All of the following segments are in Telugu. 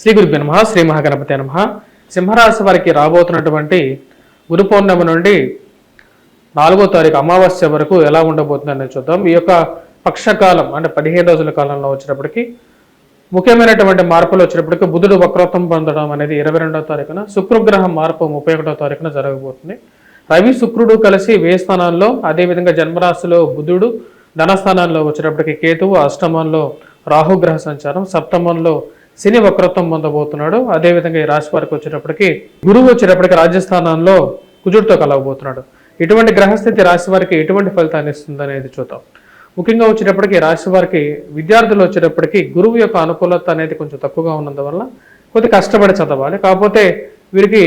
శ్రీ గురుభ్య నమ శ్రీ మహాగణపతి నమ. సింహరాశి వారికి రాబోతున్నటువంటి గురు పౌర్ణమి నుండి నాలుగో తారీఖు అమావాస్య వరకు ఎలా ఉండబోతుందని చూద్దాం. ఈ యొక్క పక్షకాలం అంటే పదిహేను రోజుల కాలంలో వచ్చినప్పటికీ ముఖ్యమైనటువంటి మార్పులు వచ్చినప్పటికీ బుధుడు వక్రత్వం పొందడం అనేది ఇరవై రెండవ తారీఖున శుక్రగ్రహం మార్పు ముప్పై ఒకటో తారీఖున జరగబోతుంది. రవి శుక్రుడు కలిసి వే స్థానాల్లో అదేవిధంగా జన్మరాశిలో బుధుడు ధనస్థానాల్లో వచ్చినప్పటికీ కేతువు అష్టమంలో రాహుగ్రహ సంచారం సప్తమంలో శని వక్రత్వం పొందబోతున్నాడు. అదేవిధంగా ఈ రాశి వారికి వచ్చేటప్పటికి గురువు వచ్చేటప్పటికి రాజస్థానంలో కుజుడితో కలవబోతున్నాడు. ఇటువంటి గ్రహస్థితి రాశి వారికి ఎటువంటి ఫలితాన్ని ఇస్తుంది అనేది చూద్దాం. ముఖ్యంగా వచ్చేటప్పటికి రాశి వారికి విద్యార్థులు వచ్చేటప్పటికి గురువు యొక్క అనుకూలత అనేది కొంచెం తక్కువగా ఉన్నందువల్ల కొద్ది కష్టపడి చదవాలి. కాకపోతే వీరికి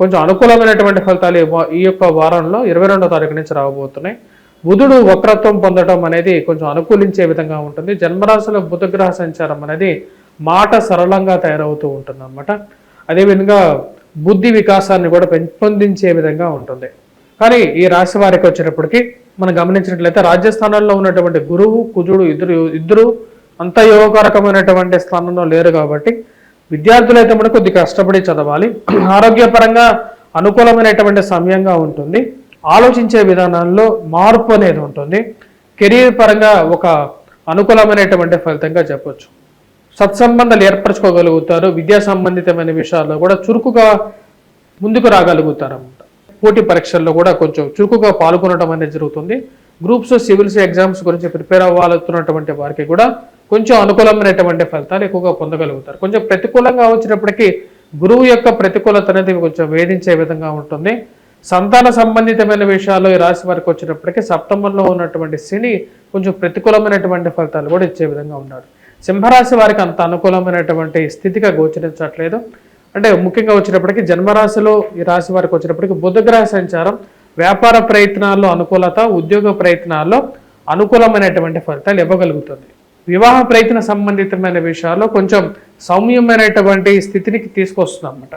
కొంచెం అనుకూలమైనటువంటి ఫలితాలు ఈ యొక్క వారంలో ఇరవై రెండో తారీఖు నుంచి రాబోతున్నాయి. బుధుడు వక్రత్వం పొందడం అనేది కొంచెం అనుకూలించే విధంగా ఉంటుంది. జన్మరాశిలో బుధగ్రహ సంచారం అనేది మాట సరళంగా తయారవుతూ ఉంటుంది అనమాట అదేవిధంగా బుద్ధి వికాసాన్ని కూడా పెంపొందించే విధంగా ఉంటుంది. కానీ ఈ రాశి వారికి వచ్చేటప్పటికి మనం గమనించినట్లయితే రాజ్యస్థానాల్లో ఉన్నటువంటి గురువు కుజుడు ఇద్దరు ఇద్దరు అంత యోగకరకమైనటువంటి స్థానంలో లేరు కాబట్టి విద్యార్థులైతే మనకు కొద్దిగా కష్టపడి చదవాలి. ఆరోగ్యపరంగా అనుకూలమైనటువంటి సమయంగా ఉంటుంది. ఆలోచించే విధానాల్లో మార్పు అనేది ఉంటుంది. కెరీర్ పరంగా ఒక అనుకూలమైనటువంటి ఫలితంగా చెప్పొచ్చు. సత్సంబంధాలు ఏర్పరచుకోగలుగుతారు విద్యా సంబంధితమైన విషయాల్లో కూడా చురుకుగా ముందుకు రాగలుగుతారు పోటీ పరీక్షల్లో కూడా కొంచెం చురుకుగా పాల్గొనడం అనేది జరుగుతుంది. గ్రూప్స్ సివిల్స్ ఎగ్జామ్స్ గురించి ప్రిపేర్ అవ్వాలనుతున్నటువంటి వారికి కూడా కొంచెం అనుకూలమైనటువంటి ఫలితాలు ఎక్కువగా పొందగలుగుతారు. కొంచెం ప్రతికూలంగా వచ్చినప్పటికీ గురువు యొక్క ప్రతికూలత అనేది కొంచెం వేధించే విధంగా ఉంటుంది. సంతాన సంబంధితమైన విషయాల్లో ఈ రాశి వారికి వచ్చినప్పటికీ సప్తమంలో ఉన్నటువంటి శని కొంచెం ప్రతికూలమైనటువంటి ఫలితాలు కూడా ఇచ్చే విధంగా ఉన్నాడు సింహరాశి వారికి అంత అనుకూలమైనటువంటి స్థితిగా గోచరించట్లేదు. అంటే ముఖ్యంగా వచ్చినప్పటికీ జన్మరాశిలో ఈ రాశి వారికి వచ్చినప్పటికీ బుధగ్రహ సంచారం వ్యాపార ప్రయత్నాల్లో అనుకూలత ఉద్యోగ ప్రయత్నాల్లో అనుకూలమైనటువంటి ఫలితాలు ఇవ్వగలుగుతుంది. వివాహ ప్రయత్న సంబంధితమైన విషయాల్లో కొంచెం సౌమ్యమైనటువంటి స్థితిని తీసుకొస్తుందన్నమాట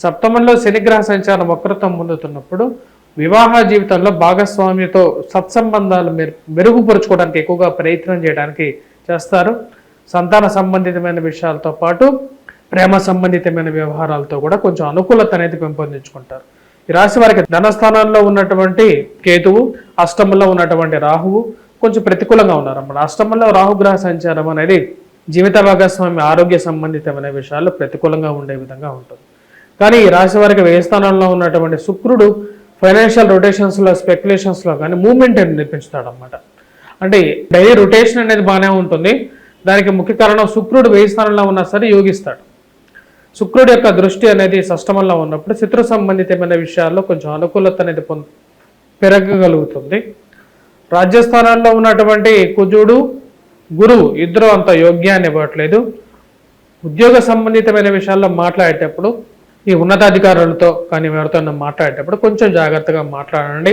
సప్తమంలో శనిగ్రహ సంచారం వక్రత్వం పొందుతున్నప్పుడు వివాహ జీవితంలో భాగస్వామ్యతో సత్సంబంధాలు మెరుగుపరుచుకోవడానికి ఎక్కువగా ప్రయత్నం చేయడానికి చేస్తారు. సంతాన సంబంధితమైన విషయాలతో పాటు ప్రేమ సంబంధితమైన వ్యవహారాలతో కూడా కొంచెం అనుకూలత అనేది పెంపొందించుకుంటారు. ఈ రాశి వారికి ధనస్థానంలో ఉన్నటువంటి కేతువు అష్టమంలో ఉన్నటువంటి రాహువు కొంచెం ప్రతికూలంగా ఉన్నారన్నమాట. అష్టమంలో రాహుగ్రహ సంచారం అనేది జీవిత భాగస్వామి ఆరోగ్య సంబంధితమైన విషయాల్లో ప్రతికూలంగా ఉండే విధంగా ఉంటుంది. కానీ ఈ రాశి వారికి వ్యయ స్థానంలో ఉన్నటువంటి శుక్రుడు ఫైనాన్షియల్ రొటేషన్స్లో స్పెక్యులేషన్స్లో కానీ మూమెంట్ అని నేర్పించుతాడు అనమాట అంటే డైలీ రొటేషన్ అనేది బాగానే ఉంటుంది. దానికి ముఖ్య కారణం శుక్రుడు వేయి స్థానంలో ఉన్నా సరే యోగిస్తాడు. శుక్రుడు యొక్క దృష్టి అనేది సష్టమంలో ఉన్నప్పుడు చిత్ర సంబంధితమైన విషయాల్లో కొంచెం అనుకూలత అనేది పొంద పెరగగలుగుతుంది. రాజ్యస్థానాల్లో ఉన్నటువంటి కుజుడు గురువు ఇద్దరు అంత యోగ్యాన్ని ఇవ్వట్లేదు. ఉద్యోగ సంబంధితమైన విషయాల్లో మాట్లాడేటప్పుడు ఈ ఉన్నతాధికారులతో కానీ ఎవరితో మాట్లాడేటప్పుడు కొంచెం జాగ్రత్తగా మాట్లాడండి.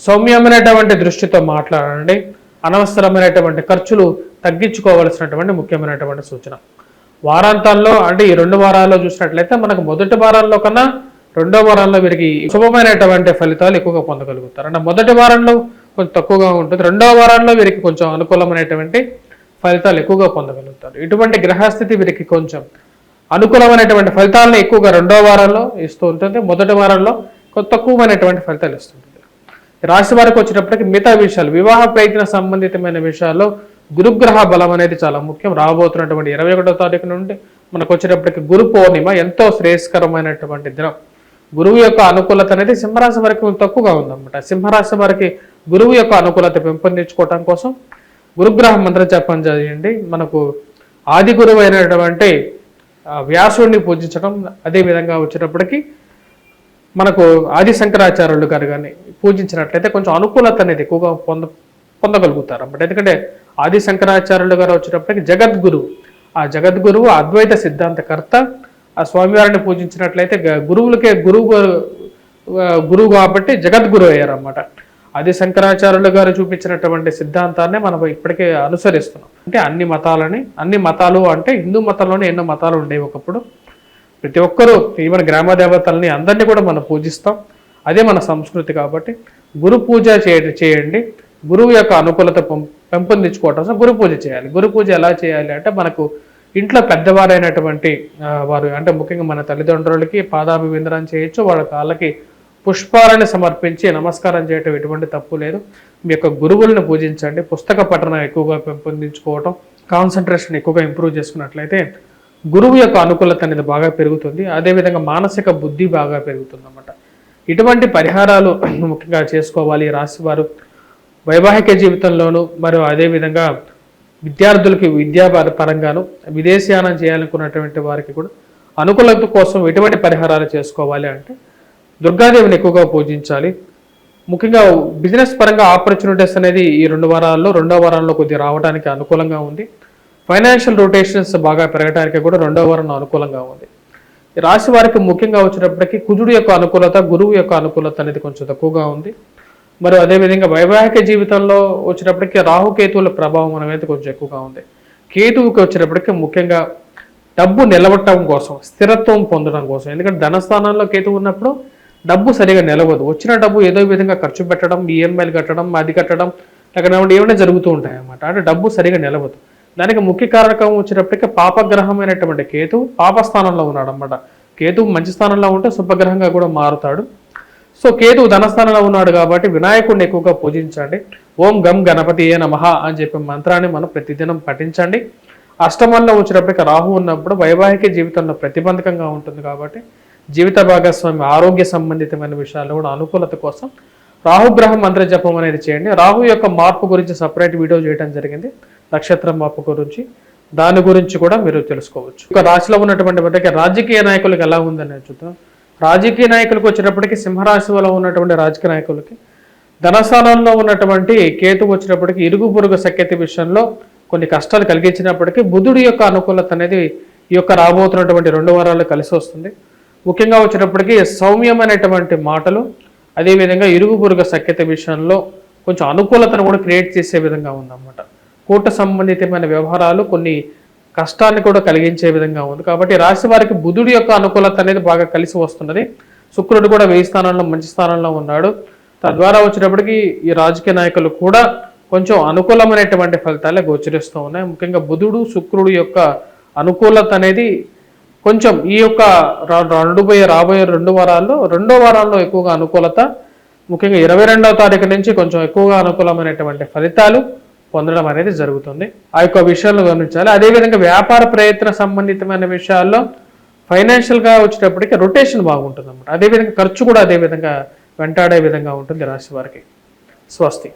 సౌమ్యమైనటువంటి దృష్టితో మాట్లాడండి. అనవసరమైనటువంటి ఖర్చులు తగ్గించుకోవలసినటువంటి ముఖ్యమైనటువంటి సూచన. వారాంతాల్లో అంటే ఈ రెండు వారాల్లో చూసినట్లయితే మనకు మొదటి వారాల్లో కన్నా రెండో వారంలో వీరికి శుభమైనటువంటి ఫలితాలు ఎక్కువగా పొందగలుగుతారు. అంటే మొదటి వారంలో కొంచెం తక్కువగా ఉంటుంది. రెండో వారంలో వీరికి కొంచెం అనుకూలమైనటువంటి ఫలితాలు ఎక్కువగా పొందగలుగుతారు. ఇటువంటి గ్రహస్థితి వీరికి కొంచెం అనుకూలమైనటువంటి ఫలితాలను ఎక్కువగా రెండో వారంలో ఇస్తూ ఉంటుంది. మొదటి వారంలో కొంత తక్కువమైనటువంటి ఫలితాలు ఇస్తుంటుంది రాశి వారికి వచ్చినప్పటికీ మిగతా విషయాలు వివాహ ప్రయత్న సంబంధితమైన విషయాల్లో గురుగ్రహ బలం అనేది చాలా ముఖ్యం. రాబోతున్నటువంటి ఇరవై ఒకటో తారీఖు నుండి మనకు వచ్చేటప్పటికి గురు పౌర్ణిమ ఎంతో శ్రేయస్కరమైనటువంటి దినం. గురువు యొక్క అనుకూలత అనేది సింహరాశి వారికి తక్కువగా ఉందన్నమాట. సింహరాశి వారికి గురువు యొక్క అనుకూలత పెంపొందించుకోవటం కోసం గురుగ్రహ మంత్ర జపం చేయండి. మనకు ఆది గురువు అయినటువంటి వ్యాసుడిని పూజించడం అదే విధంగా వచ్చేటప్పటికి మనకు ఆది శంకరాచార్యులు గారు కానీ పూజించినట్లయితే కొంచెం అనుకూలత అనేది ఎక్కువగా పొంద పొందగలుగుతారు అన్నమాట ఎందుకంటే ఆది శంకరాచార్యులు గారు వచ్చేటప్పటికి జగద్గురువు ఆ జగద్గురువు అద్వైత సిద్ధాంతకర్త. ఆ స్వామివారిని పూజించినట్లయితే గురువులకే గురువు గురువు కాబట్టి జగద్గురువు అయ్యారు అన్నమాట ఆది శంకరాచార్యులు గారు చూపించినటువంటి సిద్ధాంతాన్ని మనం ఇప్పటికే అనుసరిస్తున్నాం. అంటే అన్ని మతాలని అన్ని మతాలు అంటే హిందూ మతంలోనే ఎన్నో మతాలు ఉండేవి ఒకప్పుడు. ప్రతి ఒక్కరూ ఈవెన్ గ్రామ దేవతల్ని అందరినీ కూడా మనం పూజిస్తాం. అదే మన సంస్కృతి కాబట్టి. గురు పూజ చేయ చేయండి. గురువు యొక్క అనుకూలత పెంపొందించుకోవటం. కోసం గురు పూజ చేయాలి. గురు పూజ ఎలా చేయాలి అంటే మనకు ఇంట్లో పెద్దవారైనటువంటి వారు అంటే ముఖ్యంగా మన తల్లిదండ్రులకి పాదాభివందనం చేయొచ్చు. వాళ్ళ కాళ్ళకి పుష్పాలను సమర్పించి నమస్కారం చేయటం ఎటువంటి తప్పు లేదు. మీ యొక్క గురువులను పూజించండి. పుస్తక పఠనం ఎక్కువగా పెంపొందించుకోవటం కాన్సన్ట్రేషన్ ఎక్కువగా ఇంప్రూవ్ చేసుకున్నట్లయితే గురువు యొక్క అనుకూలత అనేది బాగా పెరుగుతుంది. అదేవిధంగా మానసిక బుద్ధి బాగా పెరుగుతుంది అన్నమాట ఇటువంటి పరిహారాలు ముఖ్యంగా చేసుకోవాలి. రాసి వారు వైవాహిక జీవితంలోనూ మరియు అదేవిధంగా విద్యార్థులకి విద్యా పరంగాను విదేశీయానం చేయాలనుకున్నటువంటి వారికి కూడా అనుకూలత కోసం ఎటువంటి పరిహారాలు చేసుకోవాలి అంటే దుర్గాదేవిని ఎక్కువగా పూజించాలి. ముఖ్యంగా బిజినెస్ పరంగా ఆపర్చునిటీస్ అనేది ఈ రెండు వారాల్లో రెండో వారంలో కొద్దిగా రావడానికి అనుకూలంగా ఉంది. ఫైనాన్షియల్ రొటేషన్స్ బాగా పెరగడానికి కూడా రెండో వారం అనుకూలంగా ఉంది. రాశి వారికి ముఖ్యంగా వచ్చినప్పటికీ కుజుడు యొక్క అనుకూలత గురువు యొక్క అనుకూలత అనేది కొంచెం తక్కువగా ఉంది. మరి అదేవిధంగా వైవాహిక జీవితంలో వచ్చినప్పటికీ రాహుకేతువుల ప్రభావం అనేది కొంచెం ఎక్కువగా ఉంది. కేతువుకి వచ్చినప్పటికీ ముఖ్యంగా డబ్బు నిలబట్టడం కోసం స్థిరత్వం పొందడం కోసం. ఎందుకంటే ధనస్థానంలో కేతువు ఉన్నప్పుడు డబ్బు సరిగా నిలవదు. వచ్చిన డబ్బు ఏదో విధంగా ఖర్చు పెట్టడం ఈఎంఐలు కట్టడం అది కట్టడం లేకపోతే ఏమైనా జరుగుతూ ఉంటాయి అన్నమాట అంటే డబ్బు సరిగా నిలవదు. దానికి ముఖ్య కారకం వచ్చినప్పటికీ పాపగ్రహమైనటువంటి కేతు పాపస్థానంలో ఉన్నాడు అనమాట కేతు మంచి స్థానంలో ఉంటే శుభగ్రహంగా కూడా మారుతాడు. సో కేతు ధనస్థానంలో ఉన్నాడు కాబట్టి వినాయకుడిని ఎక్కువగా పూజించండి. ఓం గం గణపతి ఏ నమః అని చెప్పే మంత్రాన్ని మనం ప్రతిదినం పఠించండి. అష్టమంలో వచ్చినప్పటికీ రాహు ఉన్నప్పుడు వైవాహిక జీవితంలో ప్రతిబంధకంగా ఉంటుంది కాబట్టి జీవిత భాగస్వామి ఆరోగ్య సంబంధితమైన విషయాల్లో కూడా అనుకూలత కోసం రాహుగ్రహ మంత్ర జపం అనేది చేయండి. రాహు యొక్క మార్పు గురించి సపరేట్ వీడియో చేయడం జరిగింది. నక్షత్రం మార్పు గురించి దాని గురించి కూడా మీరు తెలుసుకోవచ్చు. ఒక రాశిలో ఉన్నటువంటి రాజకీయ నాయకులకు ఎలా ఉందని చూద్దాం. రాజకీయ నాయకులకు వచ్చేటప్పటికి సింహరాశిలో ఉన్నటువంటి రాజకీయ నాయకులకి ధనస్థానంలో ఉన్నటువంటి కేతు వచ్చినప్పటికీ ఇరుగు పొరుగు సఖ్యత విషయంలో కొన్ని కష్టాలు కలిగించినప్పటికీ బుధుడి యొక్క అనుకూలత అనేది ఈ యొక్క రాబోతున్నటువంటి రెండు వారాలు కలిసి వస్తుంది. ముఖ్యంగా వచ్చేటప్పటికి సౌమ్యమైనటువంటి మాటలు అదేవిధంగా ఇరుగు పొరుగు సఖ్యత విషయంలో కొంచెం అనుకూలతను కూడా క్రియేట్ చేసే విధంగా ఉందన్నమాట. కూట సంబంధితమైన వ్యవహారాలు కొన్ని కష్టాన్ని కూడా కలిగించే విధంగా ఉంది. కాబట్టి రాశి వారికి బుధుడి యొక్క అనుకూలత అనేది బాగా కలిసి వస్తున్నది. శుక్రుడు కూడా వెయ్యి స్థానంలో మంచి స్థానంలో ఉన్నాడు. తద్వారా వచ్చేటప్పటికి ఈ రాజకీయ నాయకులు కూడా కొంచెం అనుకూలమైనటువంటి ఫలితాలే గోచరిస్తూ ఉన్నాయి. ముఖ్యంగా బుధుడు శుక్రుడు యొక్క అనుకూలత అనేది కొంచెం ఈ యొక్క రెండు రాబోయే రెండు వారాల్లో రెండో వారాల్లో ఎక్కువగా అనుకూలత ముఖ్యంగా ఇరవై రెండవ తారీఖు నుంచి కొంచెం ఎక్కువగా అనుకూలమైనటువంటి ఫలితాలు పొందడం అనేది జరుగుతుంది. ఆ యొక్క విషయాలను గమనించాలి. అదేవిధంగా వ్యాపార ప్రయత్న సంబంధితమైన విషయాల్లో ఫైనాన్షియల్గా వచ్చేటప్పటికి రొటేషన్ బాగుంటుంది అన్నమాట అదేవిధంగా ఖర్చు కూడా అదే విధంగా వెంటాడే విధంగా ఉంటుంది రాశి వారికి. స్వస్తి.